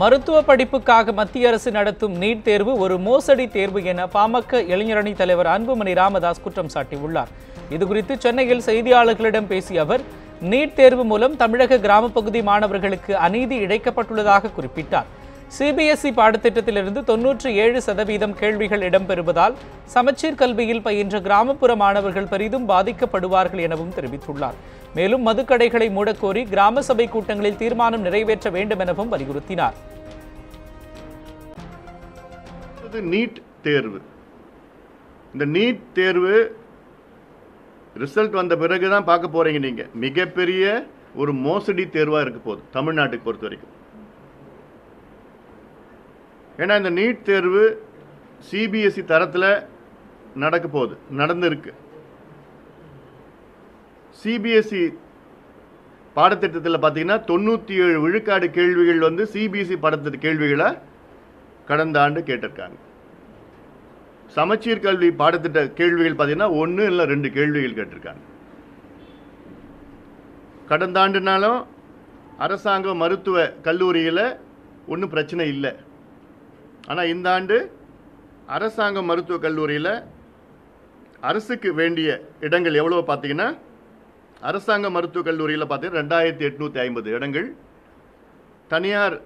மருத்துவ படிப்புக்காக மத்திய அரசு நடத்தும் நீட் தேர்வு ஒரு மோசடி தேர்வு என பாமக இளைஞரணி தலைவர் அன்புமணி ராமதாஸ் குற்றம் சாட்டியுள்ளார். இதுகுறித்து சென்னையில் செய்தியாளர்களிடம் பேசிய அவர் நீட் தேர்வு மூலம் தமிழக கிராமப்பகுதி மாணவர்களுக்கு அநீதி இழைக்கப்பட்டுள்ளதாக குறிப்பிட்டார். சிபிஎஸ்இ பாடத்திட்டத்திலிருந்து தொன்னூற்றி ஏழு சதவீதம் கேள்விகள் இடம்பெறுவதால் சமச்சீர் கல்வியில் பயின்ற கிராமப்புற மாணவர்கள் பெரிதும் பாதிக்கப்படுவார்கள் எனவும் தெரிவித்துள்ளார். மேலும் மதுக்கடைகளை மூடக்கோரி கிராம சபை கூட்டங்களில் தீர்மானம் நிறைவேற்ற வேண்டும் எனவும் வலியுறுத்தினார். நீட் தேர்வு. இந்த நீட் தேர்வு ரிசல்ட் வந்த பிறகு தான் பார்க்க போறீங்க நீங்க. மிகப்பெரிய ஒரு மோசடி தேர்வா இருக்க போகுது தமிழ்நாட்டுக்கு பொறுத்த வரைக்கும். ஏன்னா இந்த நீட் தேர்வு சிபிஎஸ்இ தரத்தில் நடக்க போகுது நடந்திருக்கு. சிபிஎஸ்இ பாடத்திட்டத்தில் பார்த்தீங்கன்னா தொண்ணூற்றி ஏழு விழுக்காடு கேள்விகள் வந்து சிபிஎஸ்இ பாடத்திட்ட கேள்விகளை கடந்த ஆண்டு கேட்டிருக்காங்க. சமச்சீர் கல்வி பாடத்திட்ட கேள்விகள் பார்த்தீங்கன்னா ஒன்று இல்லை ரெண்டு கேள்விகள் கேட்டிருக்காங்க. கடந்த ஆண்டுனாலும் அரசாங்க மருத்துவ கல்லூரியில் ஒன்றும் பிரச்சனை இல்லை. ஆனால் இந்த ஆண்டு அரசாங்க மருத்துவக் கல்லூரியில் அரசுக்கு வேண்டிய இடங்கள் எவ்வளோ பார்த்தீங்கன்னா அரசாங்க மருத்துவக் கல்லூரியில் பார்த்தீங்கன்னா ரெண்டாயிரத்தி எட்நூற்றி ஐம்பது இடங்கள். தனியார்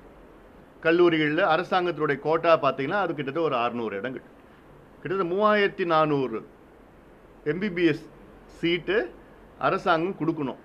கல்லூரிகளில் அரசாங்கத்தினுடைய கோட்டா பார்த்தீங்கன்னா அது கிட்டத்தட்ட ஒரு அறுநூறு இடங்கள். கிட்டத்தட்ட மூவாயிரத்தி நானூறு எம்பிபிஎஸ் சீட்டு அரசாங்கம் கொடுக்கணும்.